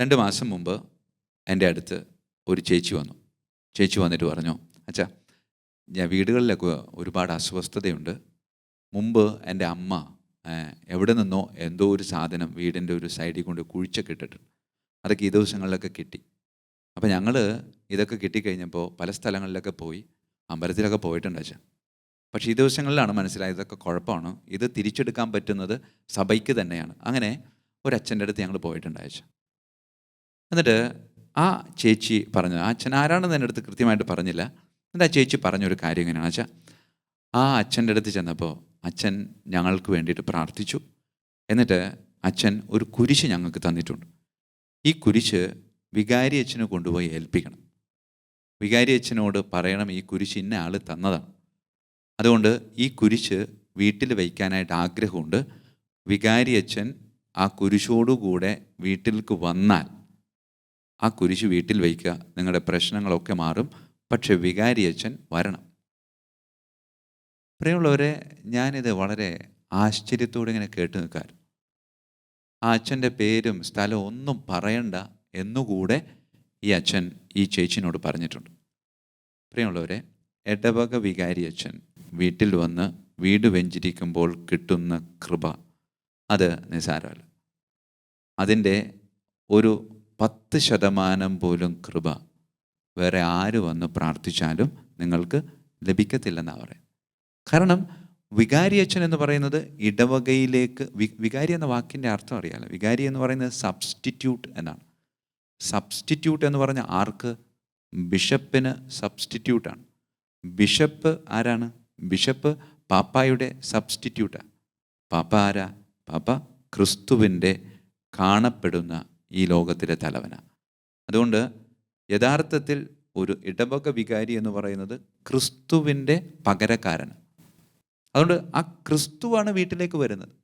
രണ്ട് മാസം മുമ്പ് എന്റെ അടുത്ത് ഒരു ചേച്ചി വന്നു. ചേച്ചി വന്നിട്ട് പറഞ്ഞു അച്ഛാ ഞാൻ വീടുകളിലൊക്കെ ഒരുപാട് അസ്വസ്ഥതയുണ്ട്. മുമ്പ് എന്റെ അമ്മ എവിടെ നിന്നോ എന്തോ ഒരു സാധനം വീടിന്റെ ഒരു സൈഡിൽ കൊണ്ട് കുഴിച്ചൊക്കെ ഇട്ടിട്ടുണ്ട് അതൊക്കെ ഈ ദിവസങ്ങളിലൊക്കെ കിട്ടി. അപ്പോൾ ഞങ്ങൾ ഇതൊക്കെ കിട്ടിക്കഴിഞ്ഞപ്പോൾ പല സ്ഥലങ്ങളിലൊക്കെ പോയി അമ്പലത്തിലൊക്കെ പോയിട്ടുണ്ട് അച്ഛാ. പക്ഷേ ഈ ദിവസങ്ങളിലാണ് മനസ്സിലായത് ഇതൊക്കെ കുഴപ്പമാണ്. ഇത് തിരിച്ചെടുക്കാൻ പറ്റുന്നത് സഭയ്ക്ക് തന്നെയാണ്. അങ്ങനെ ഒരു അച്ഛന്റെ അടുത്ത് ഞങ്ങൾ പോയിട്ടുണ്ട് അച്ഛാ. എന്നിട്ട് ആ ചേച്ചി പറഞ്ഞു ആ അച്ഛൻ ആരാണെന്ന് എന്റെ അടുത്ത് കൃത്യമായിട്ട് പറഞ്ഞില്ല. എന്നിട്ട് ആ ചേച്ചി പറഞ്ഞൊരു കാര്യം എങ്ങനെയാണെന്ന് വെച്ചാൽ ആ അച്ഛന്റെ അടുത്ത് ചെന്നപ്പോൾ അച്ഛൻ ഞങ്ങൾക്ക് വേണ്ടിയിട്ട് പ്രാർത്ഥിച്ചു. എന്നിട്ട് അച്ഛൻ ഒരു കുരിശ് ഞങ്ങൾക്ക് തന്നിട്ടുണ്ട്. ഈ കുരിശ് വികാരി അച്ഛന് കൊണ്ടുപോയി ഏൽപ്പിക്കണം. വികാരി അച്ഛനോട് പറയണം ഈ കുരിശ് ഇന്ന ആൾ തന്നതാണ്. അതുകൊണ്ട് ഈ കുരിശ് വീട്ടിൽ വയ്ക്കാനായിട്ട് ആഗ്രഹമുണ്ട്. വികാരി അച്ഛൻ ആ കുരിശോടുകൂടെ വീട്ടിലേക്ക് വന്നാൽ ആ കുരിശ് വീട്ടിൽ വയ്ക്കുക. നിങ്ങളുടെ പ്രശ്നങ്ങളൊക്കെ മാറും. പക്ഷെ വികാരി അച്ഛൻ വരണം. പ്രിയമുള്ളവരെ ഞാനിത് വളരെ ആശ്ചര്യത്തോടെ ഇങ്ങനെ കേട്ട് നിൽക്കാറ്. ആ അച്ഛന്റെ പേരും സ്ഥലവും ഒന്നും പറയണ്ട എന്നുകൂടെ ഈ അച്ഛൻ ഈ ചേച്ചിനോട് പറഞ്ഞിട്ടുണ്ട്. പ്രിയമുള്ളവരെ ഇടവക വികാരി അച്ഛൻ വീട്ടിൽ വന്ന് വീട് വെഞ്ചിരിക്കുമ്പോൾ കിട്ടുന്ന കൃപ അത് നിസാരമല്ല അതിന്റെ ഒരു പത്ത് ശതമാനം പോലും കൃപ വേറെ ആര് വന്ന് പ്രാർത്ഥിച്ചാലും നിങ്ങൾക്ക് ലഭിക്കത്തില്ലെന്നാണ് പറയുന്നത്. കാരണം വികാരി അച്ഛൻ എന്ന് പറയുന്നത് ഇടവകയിലേക്ക് വികാരി എന്ന വാക്കിന്റെ അർത്ഥം അറിയാമല്ലോ വികാരി എന്ന് പറയുന്നത് സബ്സ്റ്റിറ്റ്യൂട്ട് എന്നാണ്. സബ്സ്റ്റിറ്റ്യൂട്ട് എന്ന് പറഞ്ഞ ആർക്ക്? ബിഷപ്പിന് സബ്സ്റ്റിറ്റ്യൂട്ടാണ് ബിഷപ്പ് ആരാണ്? ബിഷപ്പ് പാപ്പായുടെ സബ്സ്റ്റിറ്റ്യൂട്ടാണ് പാപ്പ ആരാ? പാപ്പ ക്രിസ്തുവിന്റെ കാണപ്പെടുന്ന ഈ ലോകത്തിലെ തലവനാണ് അതുകൊണ്ട് യഥാർത്ഥത്തിൽ ഒരു ഇടവക വികാരി എന്ന് പറയുന്നത് ക്രിസ്തുവിന്റെ പകരക്കാരന് അതുകൊണ്ട് ആ ക്രിസ്തുവാണ് വീട്ടിലേക്ക് വരുന്നത്.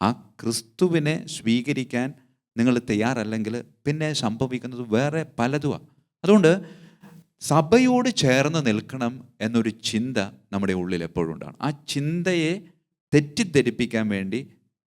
ആ ക്രിസ്തുവിനെ സ്വീകരിക്കാൻ നിങ്ങൾ തയ്യാറല്ലെങ്കിൽ പിന്നെ സംഭവിക്കുന്നത് വേറെ പലതുമാണ് അതുകൊണ്ട് സഭയോട് ചേർന്ന് നിൽക്കണം എന്നൊരു ചിന്ത നമ്മുടെ ഉള്ളിൽ എപ്പോഴും ഉണ്ടാണ് ആ ചിന്തയെ തെറ്റിദ്ധരിപ്പിക്കാൻ വേണ്ടി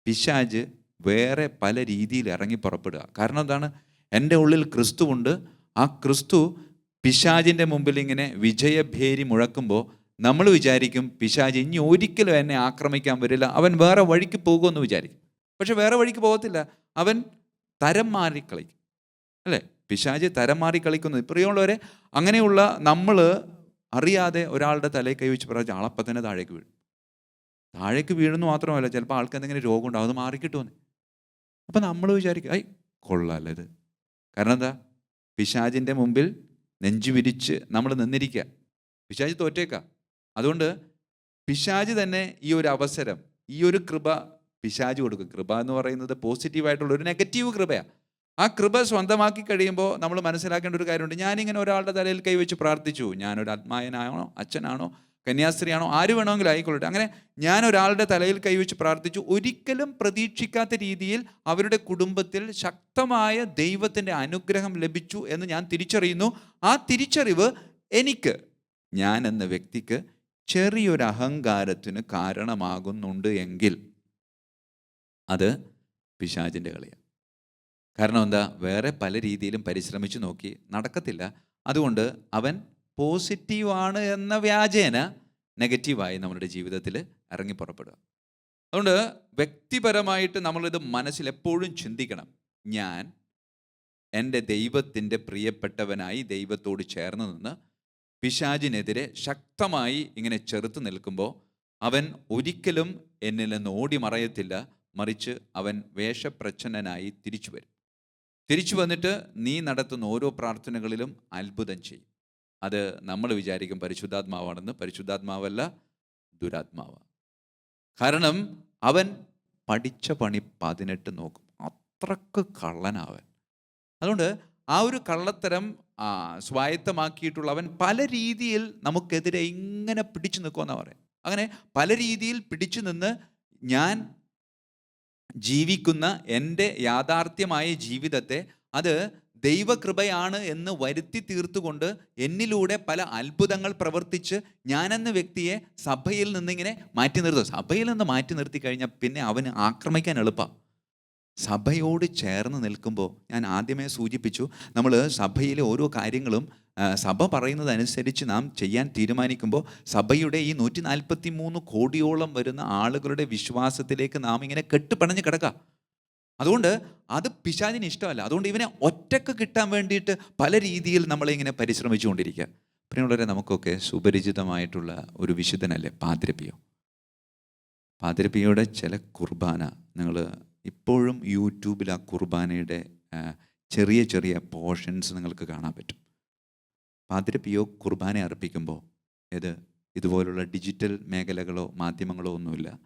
പിശാജ് വേറെ പല രീതിയിൽ ഇറങ്ങി പുറപ്പെടുക. കാരണം എന്താണ്? എന്റെ ഉള്ളിൽ ക്രിസ്തുവുണ്ട്. ആ ക്രിസ്തു പിശാജിന്റെ മുമ്പിൽ ഇങ്ങനെ വിജയഭേരി മുഴക്കുമ്പോൾ നമ്മൾ വിചാരിക്കും പിശാജ് ഇനി ഒരിക്കലും എന്നെ ആക്രമിക്കാൻ വരില്ല. അവൻ വേറെ വഴിക്ക് പോകുമെന്ന് വിചാരിക്കും. പക്ഷെ വേറെ വഴിക്ക് പോകത്തില്ല. അവൻ തരം മാറി കളിക്കും. അല്ലേ? പിശാജ് തരം മാറി കളിക്കുന്നത് പ്രിയമുള്ളവരെ അങ്ങനെയുള്ള നമ്മൾ അറിയാതെ ഒരാളുടെ തലയിൽ കൈ വെച്ച് പറഞ്ഞാൽ ആളപ്പം തന്നെ താഴേക്ക് വീഴും. താഴേക്ക് വീഴുന്നു മാത്രമല്ല ചിലപ്പോൾ ആൾക്ക് എന്തെങ്കിലും രോഗം ഉണ്ടാവും അത് മാറിക്കിട്ടുമെന്ന്. അപ്പം നമ്മൾ വിചാരിക്കും ഐ കൊള്ളാമല്ലോ ഇത്. കാരണം എന്താ? പിശാജിന്റെ മുമ്പിൽ നെഞ്ചു വിരിച്ച് നമ്മൾ നിന്നിരിക്കുക പിശാജ് തോറ്റേക്കാം. അതുകൊണ്ട് പിശാജ് തന്നെ ഈ ഒരു അവസരം ഈ ഒരു കൃപ പിശാജ് കൊടുക്കും. കൃപ എന്ന് പറയുന്നത് പോസിറ്റീവായിട്ടുള്ള ഒരു നെഗറ്റീവ് കൃപയാണ് ആ കൃപ സ്വന്തമാക്കി കഴിയുമ്പോൾ നമ്മൾ മനസ്സിലാക്കേണ്ട ഒരു കാര്യമുണ്ട്. ഞാനിങ്ങനെ ഒരാളുടെ തലയിൽ കൈവച്ച് പ്രാർത്ഥിച്ചു. ഞാനൊരു ആത്മായനാണോ അച്ഛനാണോ കന്യാസ്ത്രീയാണോ? ആര് വേണമെങ്കിലും ആയിക്കൊള്ളട്ടെ. അങ്ങനെ ഞാൻ ഒരാളുടെ തലയിൽ കൈവച്ച് പ്രാർത്ഥിച്ചു. ഒരിക്കലും പ്രതീക്ഷിക്കാത്ത രീതിയിൽ അവരുടെ കുടുംബത്തിൽ ശക്തമായ ദൈവത്തിന്റെ അനുഗ്രഹം ലഭിച്ചു എന്ന് ഞാൻ തിരിച്ചറിയുന്നു. ആ തിരിച്ചറിവ് എനിക്ക് ഞാൻ എന്ന വ്യക്തിക്ക് ചെറിയൊരു അഹങ്കാരത്തിന് കാരണമാകുന്നുണ്ട് എങ്കിൽ അത് പിശാചിന്റെ കളിയാണ്. കാരണം എന്താ? വേറെ പല രീതിയിലും പരിശ്രമിച്ചു നോക്കി നടക്കത്തില്ല. അതുകൊണ്ട് അവൻ പോസിറ്റീവാണ് എന്ന വ്യാജേന നെഗറ്റീവായി നമ്മളുടെ ജീവിതത്തിൽ ഇറങ്ങി പുറപ്പെടുക. അതുകൊണ്ട് വ്യക്തിപരമായിട്ട് നമ്മളിത് മനസ്സിൽ എപ്പോഴും ചിന്തിക്കണം. ഞാൻ എന്റെ ദൈവത്തിന്റെ പ്രിയപ്പെട്ടവനായി ദൈവത്തോട് ചേർന്ന് നിന്ന് പിശാജിനെതിരെ ശക്തമായി ഇങ്ങനെ ചെറുത്ത് നിൽക്കുമ്പോൾ അവൻ ഒരിക്കലും എന്നിൽ നിന്ന് ഓടി മറയത്തില്ല. മറിച്ച് അവൻ വേഷപ്രച്ഛന്നനായി തിരിച്ചു വരും. തിരിച്ചു വന്നിട്ട് നീ നടത്തുന്ന ഓരോ പ്രാർത്ഥനകളിലും അത്ഭുതം ചെയ്യും. അത് നമ്മൾ വിചാരിക്കും പരിശുദ്ധാത്മാവാണെന്ന്. പരിശുദ്ധാത്മാവല്ല ദുരാത്മാവ്. കാരണം അവൻ പഠിച്ച പണി പതിനെട്ട് നോക്കും. അത്രയ്ക്ക് കള്ളനാവൻ. അതുകൊണ്ട് ആ ഒരു കള്ളത്തരം സ്വായത്തമാക്കിയിട്ടുള്ള അവൻ പല രീതിയിൽ നമുക്കെതിരെ ഇങ്ങനെ പിടിച്ചു നിൽക്കുമെന്നാണ് പറയാം അങ്ങനെ പല രീതിയിൽ പിടിച്ചു നിന്ന് ഞാൻ ജീവിക്കുന്ന എന്റെ യാഥാർത്ഥ്യമായ ജീവിതത്തെ അത് ദൈവകൃപയാണ് എന്ന് വരുത്തി തീർത്തുകൊണ്ട് എന്നിലൂടെ പല അത്ഭുതങ്ങൾ പ്രവർത്തിച്ച് ഞാനെന്ന വ്യക്തിയെ സഭയിൽ നിന്നിങ്ങനെ മാറ്റി നിർത്തും. സഭയിൽ നിന്ന് മാറ്റി നിർത്തി കഴിഞ്ഞാൽ പിന്നെ അവന് ആക്രമിക്കാൻ എളുപ്പമാണ് സഭയോട് ചേർന്ന് നിൽക്കുമ്പോൾ ഞാൻ ആദ്യമേ സൂചിപ്പിച്ചു നമ്മൾ സഭയിലെ ഓരോ കാര്യങ്ങളും സഭ പറയുന്നതനുസരിച്ച് നാം ചെയ്യാൻ തീരുമാനിക്കുമ്പോൾ സഭയുടെ ഈ നൂറ്റി നാൽപ്പത്തി മൂന്ന് കോടിയോളം വരുന്ന ആളുകളുടെ വിശ്വാസത്തിലേക്ക് നാം ഇങ്ങനെ കെട്ടുപണഞ്ഞ് കിടക്കുക അതുകൊണ്ട് അത് പിശാചിന് ഇഷ്ടമല്ല. അതുകൊണ്ട് ഇവനെ ഒറ്റയ്ക്ക് കിട്ടാൻ വേണ്ടിയിട്ട് പല രീതിയിൽ നമ്മളിങ്ങനെ പരിശ്രമിച്ചുകൊണ്ടിരിക്കുക. പ്രിയമുള്ളവരെ നമുക്കൊക്കെ സുപരിചിതമായിട്ടുള്ള ഒരു വിശുദ്ധനല്ലേ? പാതിരപ്പിയോ? പാതിരപ്പിയുടെ ചില കുർബാന നിങ്ങൾ ഇപ്പോഴും യൂട്യൂബിൽ ആ കുർബാനയുടെ ചെറിയ ചെറിയ പോർഷൻസ് നിങ്ങൾക്ക് കാണാൻ പറ്റും. പാതിരപ്പിയോ കുർബാന അർപ്പിക്കുമ്പോൾ ഇത് ഇതുപോലുള്ള ഡിജിറ്റൽ മേഖലകളോ മാധ്യമങ്ങളോ ഒന്നുമില്ല.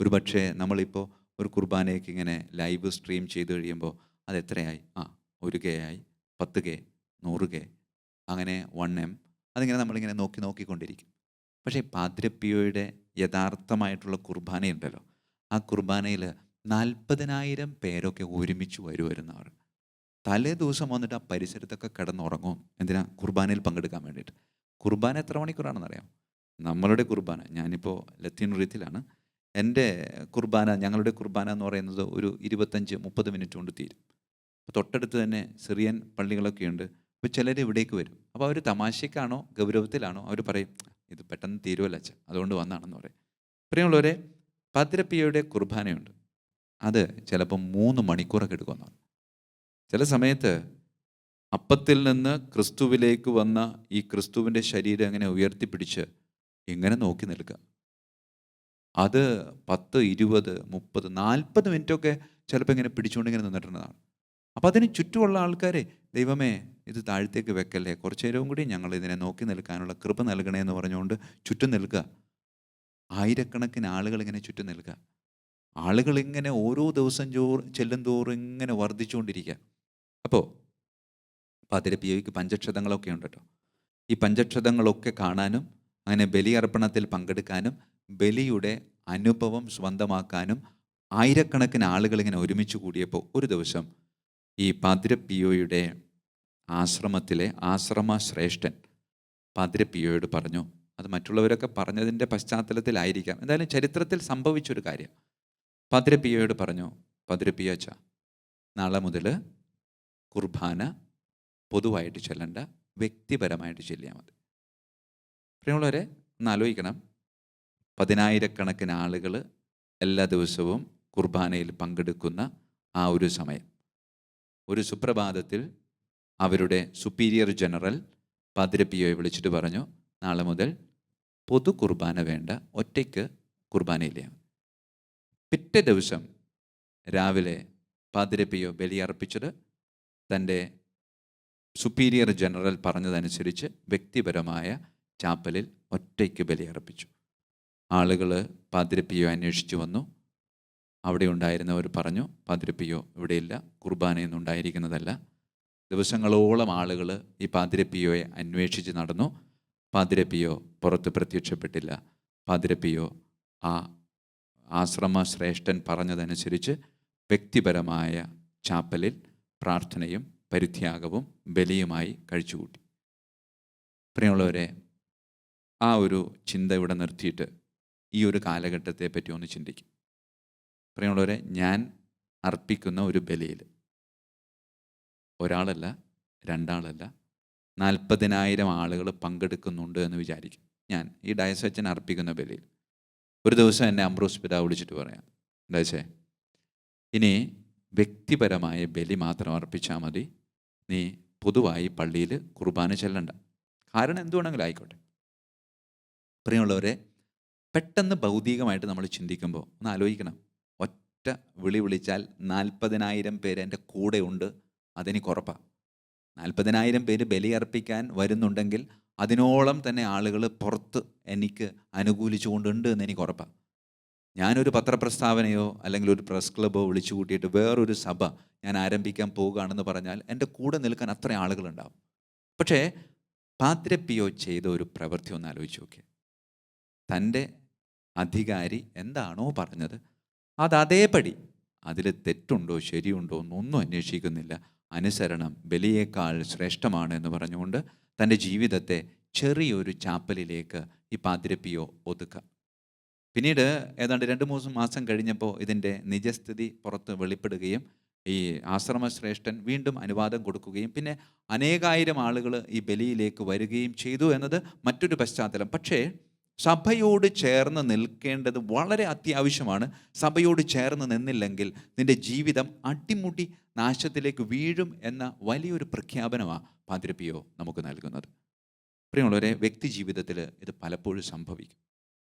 ഒരു പക്ഷേ നമ്മളിപ്പോൾ ഒരു കുർബാനയ്ക്ക് ഇങ്ങനെ ലൈവ് സ്ട്രീം ചെയ്ത് കഴിയുമ്പോൾ അത് എത്രയായി? ആ ഒരു കെ ആയി പത്ത് കെ നൂറ് കെ അങ്ങനെ വൺ എം അതിങ്ങനെ നമ്മളിങ്ങനെ നോക്കി നോക്കിക്കൊണ്ടിരിക്കും. പക്ഷേ പാദ്രപ്പിയോയുടെ യഥാർത്ഥമായിട്ടുള്ള കുർബാനയുണ്ടല്ലോ. ആ കുർബാനയിൽ നാൽപ്പതിനായിരം പേരൊക്കെ ഒരുമിച്ച് വരുമായിരുന്നവർ തലേ ദിവസം വന്നിട്ട് ആ പരിസരത്തൊക്കെ കിടന്നുറങ്ങും. എന്തിനാ? കുർബാനയിൽ പങ്കെടുക്കാൻ വേണ്ടിയിട്ട്. കുർബാന എത്ര മണിക്കൂറാണെന്ന് അറിയാം നമ്മളുടെ കുർബാന. ഞാനിപ്പോൾ ലത്തീൻ റീത്തിലാണ് എന്റെ കുർബാന ഞങ്ങളുടെ കുർബാന എന്ന് പറയുന്നത് ഒരു ഇരുപത്തഞ്ച് മുപ്പത് മിനിറ്റ് കൊണ്ട് തീരും. അപ്പോൾ തൊട്ടടുത്ത് തന്നെ സിറിയൻ പള്ളികളൊക്കെ ഉണ്ട്. അപ്പോൾ ചിലർ ഇവിടേക്ക് വരും. അപ്പോൾ അവർ തമാശക്കാണോ ഗൗരവത്തിലാണോ അവർ പറയും ഇത് പെട്ടെന്ന് തീരുമല്ല അച്ഛൻ അതുകൊണ്ട് വന്നാണെന്ന് പറയും. പ്രിയമുള്ളവരെ ഭദ്രപ്പിയയുടെ കുർബാനയുണ്ട്. അത് ചിലപ്പം മൂന്ന് മണിക്കൂറൊക്കെ എടുക്കുമെന്നാണ് ചില സമയത്ത് അപ്പത്തിൽ നിന്ന് ക്രിസ്തുവിലേക്ക് വന്ന ഈ ക്രിസ്തുവിന്റെ ശരീരം അങ്ങനെ ഉയർത്തിപ്പിടിച്ച് ഇങ്ങനെ നോക്കി നിൽക്കുക. അത് പത്ത് ഇരുപത് മുപ്പത് നാൽപ്പത് മിനിറ്റൊക്കെ ചിലപ്പോൾ ഇങ്ങനെ പിടിച്ചുകൊണ്ട് ഇങ്ങനെ നിന്നിട്ടുള്ളതാണ്. അപ്പോൾ അതിന് ചുറ്റുമുള്ള ആൾക്കാരെ ദൈവമേ ഇത് താഴത്തേക്ക് വെക്കല്ലേ? കുറച്ച് നേരവും കൂടി ഞങ്ങൾ ഇതിനെ നോക്കി നിൽക്കാനുള്ള കൃപ നൽകണേ എന്ന് പറഞ്ഞുകൊണ്ട് ചുറ്റും നിൽക്കുക. ആയിരക്കണക്കിന് ആളുകൾ ഇങ്ങനെ ചുറ്റും നിൽക്കുക. ആളുകൾ ഇങ്ങനെ ഓരോ ദിവസം ചോർ ചെല്ലും തോറും ഇങ്ങനെ വർദ്ധിച്ചുകൊണ്ടിരിക്കുക. അപ്പോൾ പാതിരപ്പിയോയ്ക്ക് പഞ്ചക്ഷതങ്ങളൊക്കെ ഉണ്ട് കേട്ടോ ഈ പഞ്ചക്ഷതങ്ങളൊക്കെ കാണാനും അങ്ങനെ ബലിയർപ്പണത്തിൽ പങ്കെടുക്കാനും ബലിയുടെ അനുഭവം സ്വന്തമാക്കാനും ആയിരക്കണക്കിന് ആളുകൾ ഇങ്ങനെ ഒരുമിച്ച് കൂടിയപ്പോൾ ഒരു ദിവസം ഈ പാതിരപ്പിയോയുടെ ആശ്രമത്തിലെ ആശ്രമ ശ്രേഷ്ഠൻ പാതിരപ്പിയോയോട് പറഞ്ഞു അത് മറ്റുള്ളവരൊക്കെ പറഞ്ഞതിന്റെ പശ്ചാത്തലത്തിലായിരിക്കാം. എന്തായാലും ചരിത്രത്തിൽ സംഭവിച്ചൊരു കാര്യം. പാതിരപ്പിയോയോട് പറഞ്ഞു പാതിരപ്പിയോ നാളെ മുതൽ കുർബാന പൊതുവായിട്ട് ചെല്ലണ്ട വ്യക്തിപരമായിട്ട് ചെല്ലിയാൽ മതി. പ്രിയമുള്ളവരെ ഒന്ന് ആലോചിക്കണം. പതിനായിരക്കണക്കിന് ആളുകൾ എല്ലാ ദിവസവും കുർബാനയിൽ പങ്കെടുക്കുന്ന ആ ഒരു സമയം. ഒരു സുപ്രഭാതത്തിൽ അവരുടെ സുപ്പീരിയർ ജനറൽ പാതിരപ്പിയോയെ വിളിച്ചിട്ട് പറഞ്ഞു നാളെ മുതൽ പൊതു കുർബാന വേണ്ട ഒറ്റയ്ക്ക് കുർബാനയില്ല. പിറ്റേ ദിവസം രാവിലെ പാതിരപ്പിയോ ബലിയർപ്പിച്ചത് തന്റെ സുപ്പീരിയർ ജനറൽ പറഞ്ഞതനുസരിച്ച് വ്യക്തിപരമായ ചാപ്പലിൽ ഒറ്റയ്ക്ക് ബലിയർപ്പിച്ചു ആളുകൾ പാതിരപ്പിയോ അന്വേഷിച്ചു വന്നു. അവിടെ ഉണ്ടായിരുന്നവർ പറഞ്ഞു പാതിരപ്പിയോ ഇവിടെയില്ല കുർബാനയൊന്നും ഉണ്ടായിരിക്കുന്നതല്ല. ദിവസങ്ങളോളം ആളുകൾ ഈ പാതിരപ്പിയോയെ അന്വേഷിച്ച് നടന്നു. പാതിരപ്പിയോ പുറത്ത് പ്രത്യക്ഷപ്പെട്ടില്ല. പാതിരപ്പിയോ ആ ആശ്രമ ശ്രേഷ്ഠൻ പറഞ്ഞതനുസരിച്ച് വ്യക്തിപരമായ ചാപ്പലിൽ പ്രാർത്ഥനയും പരിത്യാഗവും ബലിയുമായി കഴിച്ചുകൂട്ടി. പ്രിയമുള്ളവരെ ആ ഒരു ചിന്ത ഇവിടെ നിർത്തിയിട്ട് ഈ ഒരു കാലഘട്ടത്തെ പറ്റി ഒന്ന് ചിന്തിക്കും. പ്രിയമുള്ളവരെ ഞാൻ അർപ്പിക്കുന്ന ഒരു ബലിയിൽ ഒരാളല്ല രണ്ടാളല്ല നാൽപ്പതിനായിരം ആളുകൾ പങ്കെടുക്കുന്നുണ്ട് എന്ന് വിചാരിക്കും. ഞാൻ ഈ ഡയസച്ചൻ അർപ്പിക്കുന്ന ബലിയിൽ. ഒരു ദിവസം എന്നെ അമ്പ്രോസ് പിതാവ് വിളിച്ചിട്ട് പറയാം. ഡയസേ ഇനി വ്യക്തിപരമായ ബലി മാത്രം അർപ്പിച്ചാൽ മതി. നീ പൊതുവായി പള്ളിയിൽ കുർബാന ചെല്ലണ്ട. കാരണം എന്തുവേണമെങ്കിലും ആയിക്കോട്ടെ. പ്രിയമുള്ളവരെ പെട്ടെന്ന് ഭൗതികമായിട്ട് നമ്മൾ ചിന്തിക്കുമ്പോൾ ഒന്ന് ആലോചിക്കണം. ഒറ്റ വിളി വിളിച്ചാൽ നാൽപ്പതിനായിരം പേര് എന്റെ കൂടെ ഉണ്ട് അതെനിക്ക് ഉറപ്പാണ് നാൽപ്പതിനായിരം പേര് ബലിയർപ്പിക്കാൻ വരുന്നുണ്ടെങ്കിൽ അതിനോളം തന്നെ ആളുകൾ പുറത്ത് എനിക്ക് അനുകൂലിച്ചുകൊണ്ടുണ്ട് എന്ന് എനിക്ക് ഉറപ്പാണ് ഞാനൊരു പത്രപ്രസ്താവനയോ അല്ലെങ്കിൽ ഒരു പ്രസ് ക്ലബ്ബോ വിളിച്ചു കൂട്ടിയിട്ട് വേറൊരു സഭ ഞാൻ ആരംഭിക്കാൻ പോവുകയാണെന്ന് പറഞ്ഞാൽ എന്റെ കൂടെ നിൽക്കാൻ അത്ര ആളുകളുണ്ടാവും. പക്ഷേ പാത്രപ്പിയോ ചെയ്ത ഒരു പ്രവൃത്തി ഒന്ന് ആലോചിച്ച് നോക്കിയേ. തന്റെ അധികാരി എന്താണോ പറഞ്ഞത് അത് അതേപടി. അതിൽ തെറ്റുണ്ടോ ശരിയുണ്ടോ എന്നൊന്നും അന്വേഷിക്കുന്നില്ല. അനുസരണം ബലിയേക്കാൾ ശ്രേഷ്ഠമാണ് എന്ന് പറഞ്ഞുകൊണ്ട് തന്റെ ജീവിതത്തെ ചെറിയൊരു ചാപ്പലിലേക്ക് ഈ പാതിരപ്പിയോ ഒതുക്കുക പിന്നീട് ഏതാണ്ട് രണ്ട് മൂന്ന് മാസം കഴിഞ്ഞപ്പോൾ ഇതിന്റെ നിജസ്ഥിതി പുറത്ത് വെളിപ്പെടുകയും ഈ ആശ്രമശ്രേഷ്ഠൻ വീണ്ടും അനുവാദം കൊടുക്കുകയും പിന്നെ അനേകായിരം ആളുകൾ ഈ ബലിയിലേക്ക് വരികയും ചെയ്തു എന്നത് മറ്റൊരു പശ്ചാത്തലം. പക്ഷേ സഭയോട് ചേർന്ന് നിൽക്കേണ്ടത് വളരെ അത്യാവശ്യമാണ്. സഭയോട് ചേർന്ന് നിന്നില്ലെങ്കിൽ നിന്റെ ജീവിതം അടിമുടി നാശത്തിലേക്ക് വീഴും എന്ന വലിയൊരു പ്രഖ്യാപനമാണ് പാതിരപ്പിയോ നമുക്ക് നൽകുന്നത്. പ്രിയമുള്ളവരെ വ്യക്തി ജീവിതത്തിൽ ഇത് പലപ്പോഴും സംഭവിക്കും.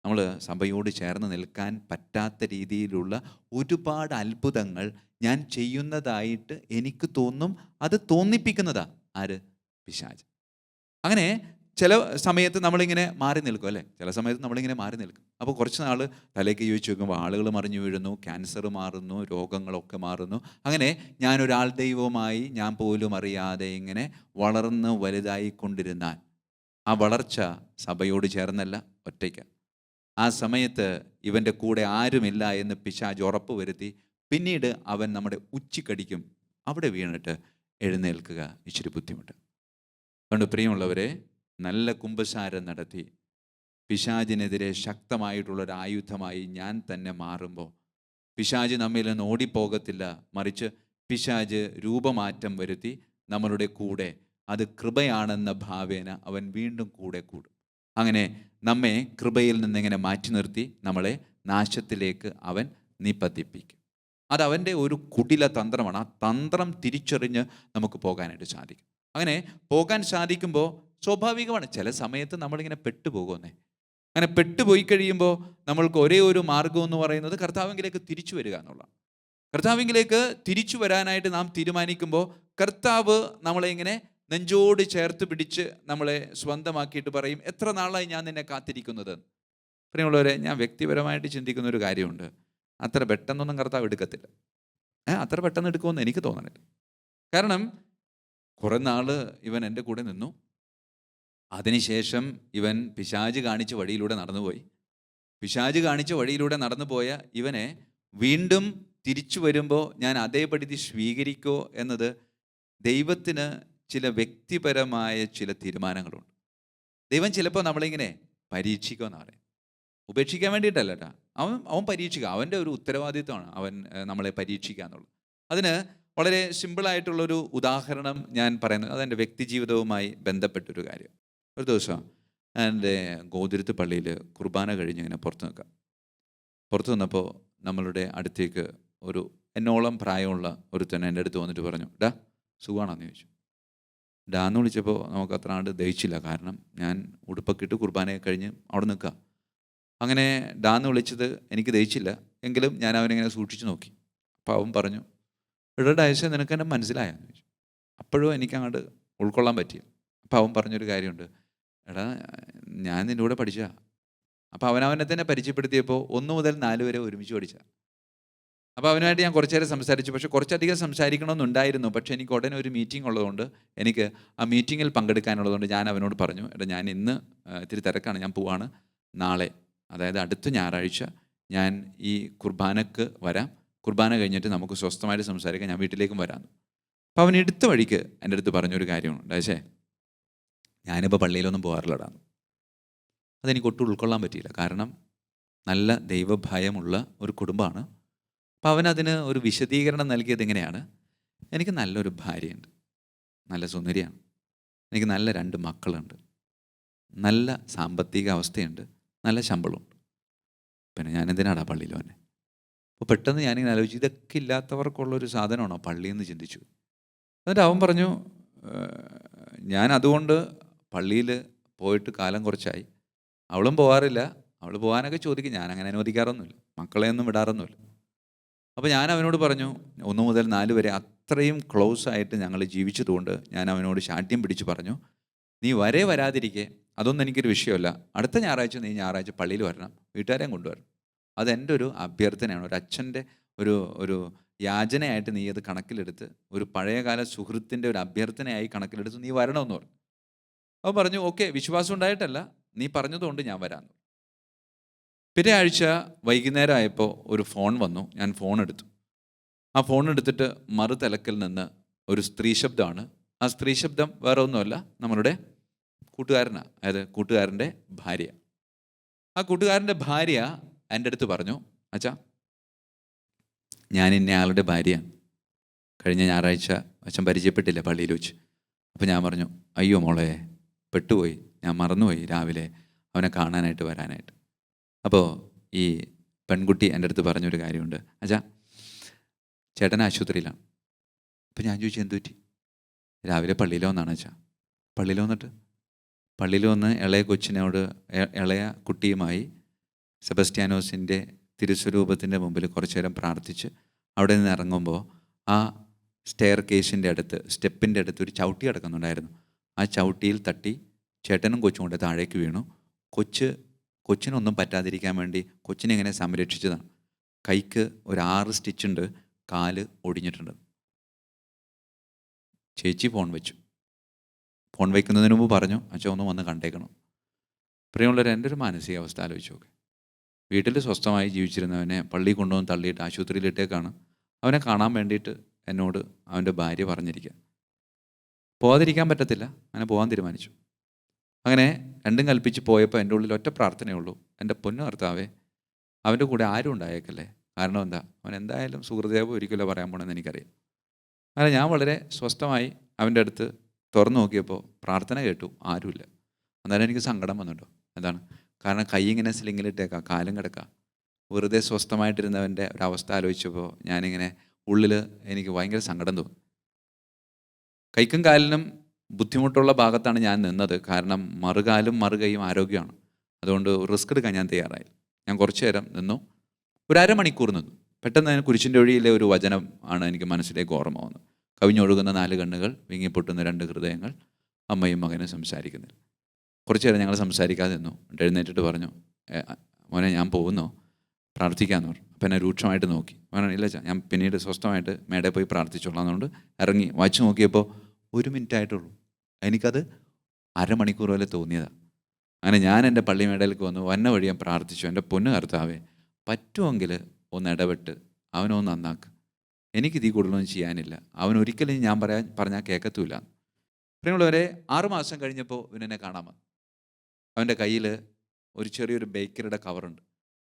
നമ്മൾ സഭയോട് ചേർന്ന് നിൽക്കാൻ പറ്റാത്ത രീതിയിലുള്ള ഒരുപാട് അത്ഭുതങ്ങൾ ഞാൻ ചെയ്യുന്നതായിട്ട് എനിക്ക് തോന്നും. അത് തോന്നിപ്പിക്കുന്നതാ ആര്? പിശാജ് അങ്ങനെ ചില സമയത്ത് നമ്മളിങ്ങനെ മാറി നിൽക്കും അല്ലേ? ചില സമയത്ത് നമ്മളിങ്ങനെ മാറി നിൽക്കും. അപ്പോൾ കുറച്ച് നാൾ തലേക്ക് ചോദിച്ച് നോക്കുമ്പോൾ ആളുകൾ മറിഞ്ഞു വീഴുന്നു ക്യാൻസർ മാറുന്നു രോഗങ്ങളൊക്കെ മാറുന്നു. അങ്ങനെ ഞാനൊരാൾ ദൈവമായി ഞാൻ പോലും അറിയാതെ ഇങ്ങനെ വളർന്ന് വലുതായിക്കൊണ്ടിരുന്നാൽ ആ വളർച്ച സഭയോട് ചേർന്നല്ല ഒറ്റയ്ക്ക്. ആ സമയത്ത് ഇവന്റെ കൂടെ ആരുമില്ല എന്ന് പിശാജ് ഉറപ്പ് വരുത്തി പിന്നീട് അവൻ നമ്മുടെ ഉച്ചിക്കടിക്കും അവിടെ വീണിട്ട് എഴുന്നേൽക്കുക ഇച്ചിരി ബുദ്ധിമുട്ട്. അതുകൊണ്ട് പ്രിയമുള്ളവരെ നല്ല കുംഭസാരം നടത്തി. പിശാജിനെതിരെ ശക്തമായിട്ടുള്ളൊരു ആയുധമായി ഞാൻ തന്നെ മാറുമ്പോൾ പിശാജ് നമ്മിൽ നിന്ന് ഓടിപ്പോകത്തില്ല. മറിച്ച് പിശാജ് രൂപമാറ്റം വരുത്തി നമ്മളുടെ കൂടെ. അത് കൃപയാണെന്ന ഭാവേന അവൻ വീണ്ടും കൂടെ കൂടും. അങ്ങനെ നമ്മെ കൃപയിൽ നിന്നിങ്ങനെ മാറ്റി നിർത്തി നമ്മളെ നാശത്തിലേക്ക് അവൻ നിപ്പത്തിപ്പിക്കും. അത് അവന്റെ ഒരു കുടില തന്ത്രമാണ്. ആ തന്ത്രം തിരിച്ചറിഞ്ഞ് നമുക്ക് പോകാനായിട്ട് സാധിക്കും. അങ്ങനെ പോകാൻ സാധിക്കുമ്പോൾ സ്വാഭാവികമാണ്. ചില സമയത്ത് നമ്മളിങ്ങനെ പെട്ടുപോകുന്നേ അങ്ങനെ പെട്ടുപോയി കഴിയുമ്പോൾ നമ്മൾക്ക് ഒരേ ഒരു മാർഗം എന്ന് പറയുന്നത് കർത്താവിങ്കിലേക്ക് തിരിച്ചു വരിക എന്നുള്ളതാണ്. കർത്താവിങ്കിലേക്ക് തിരിച്ചു വരാനായിട്ട് നാം തീരുമാനിക്കുമ്പോൾ കർത്താവ് നമ്മളെ ഇങ്ങനെ നെഞ്ചോട് ചേർത്ത് പിടിച്ച് നമ്മളെ സ്വന്തമാക്കിയിട്ട് പറയും എത്ര നാളായി ഞാൻ നിന്നെ കാത്തിരിക്കുന്നത്? പ്രിയമുള്ളവരെ ഞാൻ വ്യക്തിപരമായിട്ട് ചിന്തിക്കുന്ന ഒരു കാര്യമുണ്ട്. അത്ര പെട്ടെന്നൊന്നും കർത്താവ് എടുക്കത്തില്ല. അത്ര പെട്ടെന്ന് എടുക്കുമെന്ന് എനിക്ക് തോന്നണില്ല. കാരണം കുറേ നാൾ ഇവൻ എന്റെ കൂടെ നിന്നു. അതിനുശേഷം ഇവൻ പിശാജ് കാണിച്ച വഴിയിലൂടെ നടന്നുപോയി. പിശാജ് കാണിച്ച വഴിയിലൂടെ നടന്നു പോയ ഇവനെ വീണ്ടും തിരിച്ചു വരുമ്പോൾ ഞാൻ അതേപടി സ്വീകരിക്കോ എന്നത് ദൈവത്തിന് ചില വ്യക്തിപരമായ ചില തീരുമാനങ്ങളുണ്ട്. ദൈവം ചിലപ്പോൾ നമ്മളിങ്ങനെ പരീക്ഷിക്കുമെന്ന് പറയും ഉപേക്ഷിക്കാൻ വേണ്ടിയിട്ടല്ല കേട്ടോ അവൻ അവൻ പരീക്ഷിക്കുക അവന്റെ ഒരു ഉത്തരവാദിത്വമാണ് അവൻ നമ്മളെ പരീക്ഷിക്കുക എന്നുള്ളത്. അതിന് വളരെ സിമ്പിളായിട്ടുള്ളൊരു ഉദാഹരണം ഞാൻ പറയുന്നത്. അതെന്റെ വ്യക്തിജീവിതവുമായി ബന്ധപ്പെട്ടൊരു കാര്യം. ഒരു ദിവസം എന്റെ ഗോതിരത്ത് പള്ളിയിൽ കുർബാന കഴിഞ്ഞ് ഇങ്ങനെ പുറത്ത് നിൽക്കാം പുറത്ത് നിന്നപ്പോൾ നമ്മളുടെ അടുത്തേക്ക് ഒരു എന്നോളം പ്രായമുള്ള ഒരുത്തൻ എന്റെ അടുത്ത് വന്നിട്ട് പറഞ്ഞു ഡാ സുഖമാണെന്ന് ചോദിച്ചു. ഡാ എന്ന് വിളിച്ചപ്പോൾ നമുക്ക് അത്ര ആണ്ട് ദഹിച്ചില്ല. കാരണം ഞാൻ ഉടുപ്പൊക്കെ ഇട്ട് കുർബാനയെ കഴിഞ്ഞ് അവിടെ നിൽക്കുക. അങ്ങനെ ഡാ എന്ന് വിളിച്ചത് എനിക്ക് ദഹിച്ചില്ല. എങ്കിലും ഞാൻ അവനിങ്ങനെ സൂക്ഷിച്ചു നോക്കി. അപ്പോൾ അവൻ പറഞ്ഞു ഇവിടെ ഡയസ് നിനക്ക് എന്നെ മനസ്സിലായെന്ന് ചോദിച്ചു. അപ്പോഴും എനിക്ക് അങ്ങോട്ട് ഉൾക്കൊള്ളാൻ പറ്റിയ അപ്പോൾ അവൻ പറഞ്ഞൊരു കാര്യമുണ്ട്. എടാ ഞാൻ നിന്റെ കൂടെ പഠിച്ച അപ്പോൾ അവനവനെ അവനെ തന്നെ പരിചയപ്പെടുത്തിയപ്പോൾ ഒന്ന് മുതൽ നാല് വരെ ഒരുമിച്ച് പഠിച്ച അപ്പോൾ അവനുമായിട്ട് ഞാൻ കുറച്ച് നേരം സംസാരിച്ചു. പക്ഷേ കുറച്ചധികം സംസാരിക്കണമെന്നുണ്ടായിരുന്നു. പക്ഷേ എനിക്ക് ഉടനെ ഒരു മീറ്റിംഗ് ഉള്ളതുകൊണ്ട് എനിക്ക് ആ മീറ്റിങ്ങിൽ പങ്കെടുക്കാനുള്ളതുകൊണ്ട് ഞാൻ അവനോട് പറഞ്ഞു എടാ ഞാൻ ഇന്ന് ഇത്തിരി തിരക്കാണ്. ഞാൻ പോവാണ് നാളെ. അതായത് അടുത്ത ഞായറാഴ്ച ഞാൻ ഈ കുർബാനക്ക് വരാം. കുർബാന കഴിഞ്ഞിട്ട് നമുക്ക് സ്വസ്ഥമായിട്ട് സംസാരിക്കാം. ഞാൻ വീട്ടിലേക്കും വരാം. അപ്പോൾ അവൻ എടുത്ത വഴിക്ക് എന്റെ അടുത്ത് പറഞ്ഞൊരു കാര്യമാണ് ഡാശേ ഞാനിപ്പോൾ പള്ളിയിലൊന്നും പോകാറില്ലടാന്ന് അതെനിക്ക് ഒട്ടും ഉൾക്കൊള്ളാൻ പറ്റിയില്ല. കാരണം നല്ല ദൈവഭയമുള്ള ഒരു കുടുംബമാണ്. അപ്പോൾ അവനതിന് ഒരു വിശദീകരണം നൽകിയത് എങ്ങനെയാണ് എനിക്ക് നല്ലൊരു ഭാര്യയുണ്ട്. നല്ല സുന്ദരിയാണ്. എനിക്ക് നല്ല രണ്ട് മക്കളുണ്ട്. നല്ല സാമ്പത്തിക അവസ്ഥയുണ്ട്. നല്ല ശമ്പളമുണ്ട് പിന്നെ ഞാൻ എന്തിനാടാ പള്ളിയിൽ വന്നെ? അപ്പോൾ പെട്ടെന്ന് ഞാനിങ്ങനെ ആലോചിച്ചു. ഇതൊക്കെ ഇല്ലാത്തവർക്കുള്ളൊരു സാധനമാണോ പള്ളിയെന്ന് ചിന്തിച്ചു. എന്നിട്ട് അവൻ പറഞ്ഞു ഞാൻ അതുകൊണ്ട് പള്ളിയിൽ പോയിട്ട് കാലം കുറച്ചായി. അവളും പോകാറില്ല അവൾ പോകാനൊക്കെ ചോദിക്കും. ഞാൻ അങ്ങനെ അനുവദിക്കാറൊന്നുമില്ല. മക്കളെയൊന്നും വിടാറൊന്നുമില്ല. അപ്പോൾ ഞാൻ അവനോട് പറഞ്ഞു ഒന്ന് മുതൽ നാല് വരെ അത്രയും ക്ലോസ് ആയിട്ട് ഞങ്ങൾ ജീവിച്ചതുകൊണ്ട് ഞാൻ അവനോട് ശാഠ്യം പിടിച്ച് പറഞ്ഞു. നീ വരെ വരാതിരിക്കെ. അതൊന്നും എനിക്കൊരു വിഷയമല്ല. അടുത്ത ഞായറാഴ്ച നീ ഞായറാഴ്ച പള്ളിയിൽ വരണം. വീട്ടുകാരെയും കൊണ്ടുവരണം. അതെന്റെ ഒരു അഭ്യർത്ഥനയാണ്. ഒരു അച്ഛന്റെ ഒരു ഒരു യാചനയായിട്ട് നീ അത് കണക്കിലെടുത്ത് ഒരു പഴയകാല സുഹൃത്തിന്റെ ഒരു അഭ്യർത്ഥനയായി കണക്കിലെടുത്ത് നീ വരണമെന്ന് പറഞ്ഞു. അവൻ പറഞ്ഞു ഓക്കെ വിശ്വാസം ഉണ്ടായിട്ടല്ല. നീ പറഞ്ഞതുകൊണ്ട് ഞാൻ വരാമെന്ന് പിറ്റേ ആഴ്ച വൈകുന്നേരം ആയപ്പോൾ ഒരു ഫോൺ വന്നു. ഞാൻ ഫോൺ എടുത്തു. ആ ഫോൺ എടുത്തിട്ട് മറുതലക്കിൽ നിന്ന് ഒരു സ്ത്രീ ശബ്ദമാണ്. ആ സ്ത്രീ ശബ്ദം വേറെ ഒന്നുമല്ല നമ്മളുടെ കൂട്ടുകാരനാണ് അതായത് കൂട്ടുകാരന്റെ ഭാര്യ. ആ കൂട്ടുകാരന്റെ ഭാര്യ എന്റെ അടുത്ത് പറഞ്ഞു അച്ഛാ ഞാൻ ഇന്ന ആളുടെ ഭാര്യയാണ് കഴിഞ്ഞ ഞായറാഴ്ച അച്ഛൻ പരിചയപ്പെട്ടില്ല പള്ളിയിൽ വെച്ച്. അപ്പോൾ ഞാൻ പറഞ്ഞു അയ്യോ മോളെ പെട്ടുപോയി. ഞാൻ മറന്നുപോയി രാവിലെ അവനെ കാണാനായിട്ട് വരാനായിട്ട്. അപ്പോൾ ഈ പെൺകുട്ടി എന്റെ അടുത്ത് പറഞ്ഞൊരു കാര്യമുണ്ട്. അച്ഛാ ചേട്ടൻ ആശുപത്രിയിലാണ് അപ്പോൾ ഞാൻ ചോദിച്ചു എന്തു പറ്റി? രാവിലെ പള്ളിയിൽ വന്നാണ് അച്ഛാ. പള്ളിയിൽ വന്നിട്ട്? പള്ളിയിൽ വന്ന് ഇളയ കൊച്ചിനോട് ഇളയ കുട്ടിയുമായി സെബസ്റ്റ്യാനോസിന്റെ തിരുസ്വരൂപത്തിന്റെ മുമ്പിൽ കുറച്ചു നേരം പ്രാർത്ഥിച്ച് അവിടെ നിന്ന് ഇറങ്ങുമ്പോൾ ആ സ്റ്റെയർ കേസിന്റെ അടുത്ത് സ്റ്റെപ്പിന്റെ അടുത്ത് ഒരു ചവിട്ടി കിടക്കുന്നുണ്ടായിരുന്നു. ആ ചവിട്ടിയിൽ തട്ടി ചേട്ടനും കൊച്ചും കൊണ്ട് താഴേക്ക് വീണു. കൊച്ച് കൊച്ചിനൊന്നും പറ്റാതിരിക്കാൻ വേണ്ടി കൊച്ചിനെ ഇങ്ങനെ സംരക്ഷിച്ചതാണ് കൈക്ക് ഒരു ആറ് സ്റ്റിച്ചുണ്ട് കാൽ ഒടിഞ്ഞിട്ടുണ്ട്. ചേച്ചി ഫോൺ വെച്ചു. ഫോൺ വയ്ക്കുന്നതിന് മുമ്പ് പറഞ്ഞു അച്ഛൻ ഒന്ന് വന്ന് കണ്ടേക്കണം. പ്രിയമുള്ളവർ എന്റെ ഒരു മാനസികാവസ്ഥ ആലോചിച്ച് നോക്കെ. വീട്ടിൽ സ്വസ്ഥമായി ജീവിച്ചിരുന്നവനെ പള്ളി കൊണ്ടുവന്ന് തള്ളിയിട്ട് ആശുപത്രിയിലിട്ടേക്കാണ്. അവനെ കാണാൻ വേണ്ടിയിട്ട് എന്നോട് അവന്റെ ഭാര്യ പറഞ്ഞിരിക്കുക. പോകാതിരിക്കാൻ പറ്റത്തില്ല. അങ്ങനെ പോകാൻ തീരുമാനിച്ചു. അങ്ങനെ രണ്ടും കൽപ്പിച്ച് പോയപ്പോൾ എന്റെ ഉള്ളിൽ ഒറ്റ പ്രാർത്ഥനയേ ഉള്ളൂ എന്റെ പൊന്നു കർത്താവേ അവന്റെ കൂടെ ആരും ഉണ്ടായേക്കല്ലേ? കാരണം എന്താ? അവൻ എന്തായാലും സുഹൃദേവം ഒരിക്കലും പറയാൻ പോണെന്ന് എനിക്കറിയാം. അങ്ങനെ ഞാൻ വളരെ സ്വസ്ഥമായി അവന്റെ അടുത്ത് തുറന്നു നോക്കിയപ്പോൾ പ്രാർത്ഥന കേട്ടു. ആരുമില്ല. അന്നേരം എനിക്ക് സങ്കടം വന്നുണ്ടോ എന്താണ്? കാരണം കൈ ഇങ്ങനെ സ്ലിങ്ങിലിട്ടേക്കാം കാലും കിടക്കാം. വെറുതെ സ്വസ്ഥമായിട്ടിരുന്നവന്റെ ഒരവസ്ഥ ആലോചിച്ചപ്പോൾ ഞാനിങ്ങനെ ഉള്ളിൽ എനിക്ക് ഭയങ്കര സങ്കടം തോന്നി. കൈക്കും കാലിനും ബുദ്ധിമുട്ടുള്ള ഭാഗത്താണ് ഞാൻ നിന്നത്. കാരണം മറുകാലും മറുകൈയും ആരോഗ്യമാണ്. അതുകൊണ്ട് റിസ്ക് എടുക്കാൻ ഞാൻ തയ്യാറായി. ഞാൻ കുറച്ചു നേരം നിന്നു. ഒരു അരമണിക്കൂർ നിന്നു. പെട്ടെന്ന് ഞാൻ കുരിശിന്റെ ഒഴിയിലെ ഒരു വചനം ആണ് എനിക്ക് മനസ്സിലേക്ക് ഓർമ്മ വന്നത്. കവിഞ്ഞൊഴുകുന്ന നാല് കണ്ണുകൾ വിങ്ങിപ്പൊട്ടുന്ന രണ്ട് ഹൃദയങ്ങൾ അമ്മയും മകനും സംസാരിക്കുന്നില്ല. കുറച്ചു നേരം ഞങ്ങൾ സംസാരിക്കാതെ നിന്നു. എഴുന്നേറ്റിട്ട് പറഞ്ഞു മോനെ ഞാൻ പോകുന്നു. പ്രാർത്ഥിക്കാമെന്ന് പറഞ്ഞു. അപ്പം എന്നെ രൂക്ഷമായിട്ട് നോക്കി. പറഞ്ഞു ഇല്ല ഞാൻ പിന്നീട് സ്വസ്ഥമായിട്ട് മേടെ പോയി പ്രാർത്ഥിച്ചോളാം എന്നുകൊണ്ട് ഇറങ്ങി വാച്ച് നോക്കിയപ്പോൾ ഒരു മിനിറ്റ് ആയിട്ടുള്ളൂ. എനിക്കത് അരമണിക്കൂർ വരെ തോന്നിയതാണ് അങ്ങനെ ഞാൻ എന്റെ പള്ളി മേടയിലേക്ക് വന്നു വന്ന വഴി ഞാൻ പ്രാർത്ഥിച്ചു. എന്റെ പൊന്നു കർത്താവേ പറ്റുമെങ്കിൽ ഒന്ന് ഇടപെട്ട് അവനൊന്ന് നന്നാക്ക്. എനിക്ക് ഇതിൽ കൂടുതലൊന്നും ചെയ്യാനില്ല. അവൻ ഒരിക്കലും ഞാൻ പറയാൻ പറഞ്ഞാൽ കേൾക്കത്തുമില്ല പ്രിയമുള്ളവരെ ആറുമാസം കഴിഞ്ഞപ്പോൾ ഇവനെന്നെ കാണാൻ വന്നു. അവന്റെ കയ്യിൽ ഒരു ചെറിയൊരു ബേക്കറിയുടെ കവറുണ്ട്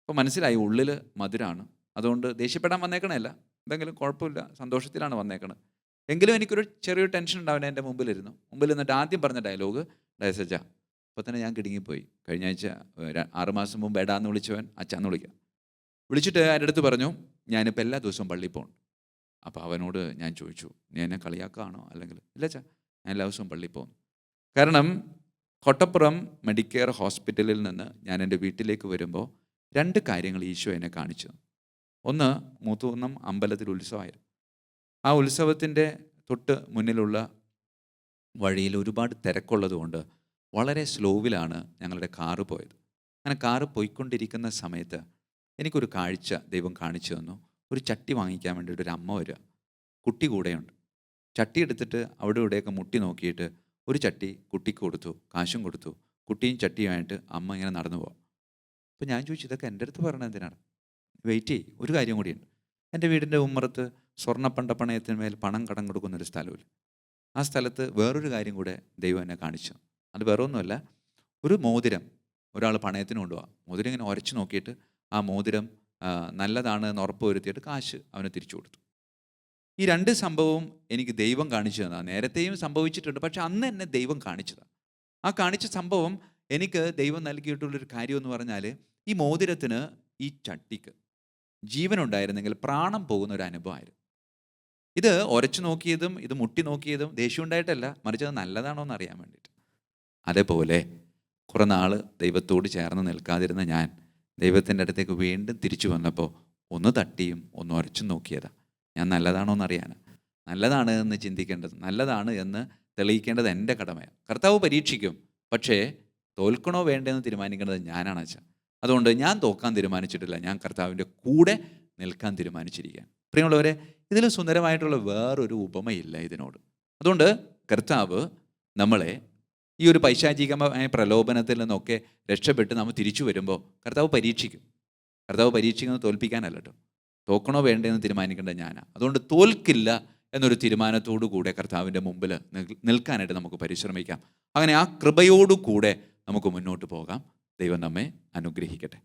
അപ്പോൾ മനസ്സിലായി ഉള്ളിൽ മധുരമാണ് അതുകൊണ്ട് ദേഷ്യപ്പെടാൻ വന്നേക്കണല്ല എന്തെങ്കിലും കുഴപ്പമില്ല സന്തോഷത്തിലാണ് വന്നേക്കണത്. എങ്കിലും എനിക്കൊരു ചെറിയ ടെൻഷൻ ഉണ്ടാവുന്ന എന്റെ മുമ്പിലിരുന്നു. മുമ്പിൽ നിന്നിട്ട് ആദ്യം പറഞ്ഞ ഡയലോഗ് ഡയസജ അപ്പോൾ തന്നെ ഞാൻ കിടുങ്ങിപ്പോയി. കഴിഞ്ഞ ആഴ്ച ആറുമാസം മുമ്പ് എടാന്ന് വിളിച്ചവൻ അച്ഛാന്ന് വിളിക്കാം. വിളിച്ചിട്ട് എന്റെ അടുത്ത് പറഞ്ഞു ഞാനിപ്പോൾ എല്ലാ ദിവസവും പള്ളിയിൽ പോകണം അപ്പോൾ അവനോട് ഞാൻ ചോദിച്ചു നീ എന്നെ കളിയാക്കുകയാണോ അല്ലെങ്കിൽ ഇല്ല അച്ഛാ ഞാൻ എല്ലാ ദിവസവും പള്ളിയിൽ പോകുന്നു കാരണം കൊട്ടപ്പുറം മെഡിക്കെയർ ഹോസ്പിറ്റലിൽ നിന്ന് ഞാൻ എന്റെ വീട്ടിലേക്ക് വരുമ്പോൾ രണ്ട് കാര്യങ്ങൾ ഈശോ എന്നെ കാണിച്ചു. ഒന്ന് മൂത്തൂർണം അമ്പലത്തിൽ ഉത്സവമായിരുന്നു ആ ഉത്സവത്തിന്റെ തൊട്ട് മുന്നിലുള്ള വഴിയിൽ ഒരുപാട് തിരക്കുള്ളതുകൊണ്ട് വളരെ സ്ലോവിലാണ് ഞങ്ങളുടെ കാറ് പോയത്. അങ്ങനെ കാറ് പോയിക്കൊണ്ടിരിക്കുന്ന സമയത്ത് എനിക്കൊരു കാഴ്ച ദൈവം കാണിച്ചു തന്നു. ഒരു ചട്ടി വാങ്ങിക്കാൻ വേണ്ടിയിട്ട് ഒരു അമ്മ വരിക. കുട്ടി കൂടെയുണ്ട്. ചട്ടി എടുത്തിട്ട് അവിടെ ഇവിടെയൊക്കെ മുട്ടി നോക്കിയിട്ട് ഒരു ചട്ടി കുട്ടിക്ക് കൊടുത്തു കാശും കൊടുത്തു. കുട്ടിയും ചട്ടിയുമായിട്ട് അമ്മ ഇങ്ങനെ നടന്നു പോവാം. അപ്പോൾ ഞാൻ ചോദിച്ചു ഇതൊക്കെ എന്റെ അടുത്ത് പറഞ്ഞത് എന്തിനാണ്? വെയിറ്റ് ചെയ്യ് ഒരു കാര്യം കൂടിയുണ്ട്. എന്റെ വീടിന്റെ ഉമ്മറത്ത് സ്വർണപ്പണ്ട പണയത്തിന് മേൽ പണം കടം കൊടുക്കുന്ന ഒരു സ്ഥലമില്ല ആ സ്ഥലത്ത് വേറൊരു കാര്യം കൂടെ ദൈവം എന്നെ കാണിച്ചു. അത് വേറെ ഒന്നുമല്ല ഒരു മോതിരം ഒരാൾ പണയത്തിന് കൊണ്ടുപോകാം മോതിരം ഇങ്ങനെ ഉരച്ച് നോക്കിയിട്ട് ആ മോതിരം നല്ലതാണ് എന്ന് ഉറപ്പ് വരുത്തിയിട്ട് കാശ് അവന് തിരിച്ചു കൊടുത്തു. ഈ രണ്ട് സംഭവവും എനിക്ക് ദൈവം കാണിച്ചു തന്നതാണ് നേരത്തെയും സംഭവിച്ചിട്ടുണ്ട് പക്ഷെ അന്ന് എന്നെ ദൈവം കാണിച്ചതാണ് ആ കാണിച്ച സംഭവം എനിക്ക് ദൈവം നൽകിയിട്ടുള്ളൊരു കാര്യം എന്ന് പറഞ്ഞാൽ ഈ മോതിരത്തിന് ഈ ചട്ടിക്ക് ജീവനുണ്ടായിരുന്നെങ്കിൽ പ്രാണം പോകുന്ന ഒരു അനുഭവമായിരുന്നു. ഇത് ഉരച്ചു നോക്കിയതും ഇത് മുട്ടി നോക്കിയതും ദേഷ്യം ഉണ്ടായിട്ടല്ല മറിച്ച് അത് നല്ലതാണോ എന്ന് അറിയാൻ വേണ്ടിയിട്ട്. അതേപോലെ കുറേ നാൾ ദൈവത്തോട് ചേർന്ന് നിൽക്കാതിരുന്ന ഞാൻ ദൈവത്തിന്റെ അടുത്തേക്ക് വീണ്ടും തിരിച്ചു വന്നപ്പോൾ ഒന്ന് തട്ടിയും ഒന്ന് ഉരച്ചു നോക്കിയതാ. ഞാൻ നല്ലതാണോ എന്നറിയാൻ നല്ലതാണ് എന്ന് ചിന്തിക്കേണ്ടത് നല്ലതാണ് എന്ന് തെളിയിക്കേണ്ടത് എന്റെ കടമയാണ്. കർത്താവ് പരീക്ഷിക്കും. പക്ഷേ തോൽക്കണോ വേണ്ടെന്ന് തീരുമാനിക്കേണ്ടത് ഞാനാണ് അച്ഛൻ അതുകൊണ്ട് ഞാൻ തോക്കാൻ തീരുമാനിച്ചിട്ടില്ല. ഞാൻ കർത്താവിന്റെ കൂടെ നിൽക്കാൻ തീരുമാനിച്ചിരിക്കുകയാണ്. പ്രിയമുള്ളവരെ ഇതിൽ സുന്ദരമായിട്ടുള്ള വേറൊരു ഉപമയില്ല ഇതിനോട്. അതുകൊണ്ട് കർത്താവ് നമ്മളെ ഈ ഒരു പൈശാചികമായ പ്രലോഭനത്തിൽ നിന്നൊക്കെ രക്ഷപ്പെട്ട് നമ്മൾ തിരിച്ചു വരുമ്പോൾ കർത്താവ് പരീക്ഷിക്കും. കർത്താവ് പരീക്ഷിക്കുന്നത് തോൽപ്പിക്കാനല്ല കേട്ടോ. തോക്കണോ വേണ്ടെന്ന് തീരുമാനിക്കേണ്ട ഞാനാണ് അതുകൊണ്ട് തോൽക്കില്ല എന്നൊരു തീരുമാനത്തോടു കൂടെ കർത്താവിന്റെ മുമ്പിൽ നിൽ- നിൽക്കാനായിട്ട് നമുക്ക് പരിശ്രമിക്കാം. അങ്ങനെ ആ കൃപയോടു കൂടെ നമുക്ക് മുന്നോട്ട് പോകാം. ദൈവം നമ്മെ അനുഗ്രഹിക്കട്ടെ.